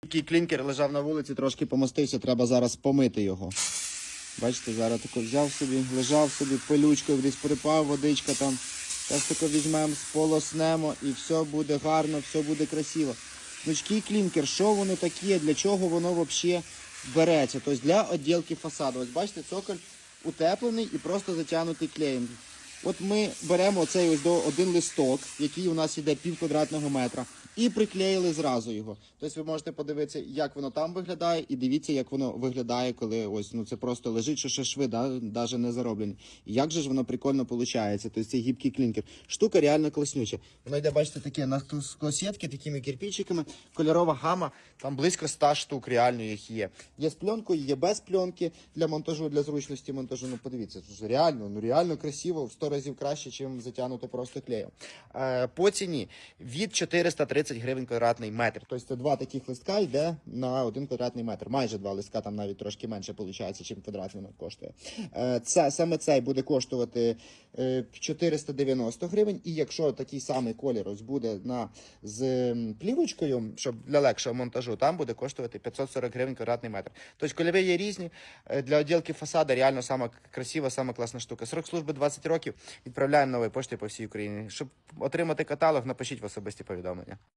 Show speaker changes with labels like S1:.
S1: Такий клінкер лежав на вулиці, трошки помостився, треба зараз помити його. Бачите, зараз тако взяв собі, лежав собі, пилючкою десь припав, водичка там. Зараз тако візьмемо, сполоснемо і все буде гарно, все буде красиво. Гнучкий клінкер, що воно таке, для чого воно взагалі береться? Тобто для відділки фасаду. Ось бачите, цоколь утеплений і просто затягнутий клеєм. От ми беремо оцей ось до один листок, який у нас іде пів квадратного метра, і приклеїли зразу його. Тобто ви можете подивитися, як воно там виглядає, і дивіться, як воно виглядає, коли ось ну це просто лежить, що ще шви, да, навіть не зароблені. Як же ж воно прикольно виходить? Тобто цей гібкий клінкер. Штука реально класнюча. Воно йде, бачите, таке на склосітки, такими кирпичиками, кольорова гама, там близько 100 штук реально їх є. Є з пленкою, є без пленки для монтажу, для зручності монтажу. Ну подивіться, реально, ну реально красиво, в 100 разів краще, чим затягнуто просто клеєм. Е, по ціні від 430 гривень квадратний метр. Тобто це два таких листка йде на один квадратний метр. Майже два листка, там навіть трошки менше виходить, чим квадратний метр коштує. Е, це, саме цей буде коштувати 490 гривень. І якщо такий самий колір ось буде на, з плівочкою, щоб для легшого монтажу, там буде коштувати 540 гривень квадратний метр. Тобто кольори є різні. Е, Для відділки фасада реально сама красива, сама класна штука. Срок служби 20 років. Відправляємо нової пошти по всій Україні. Щоб отримати каталог, напишіть в особисті повідомлення.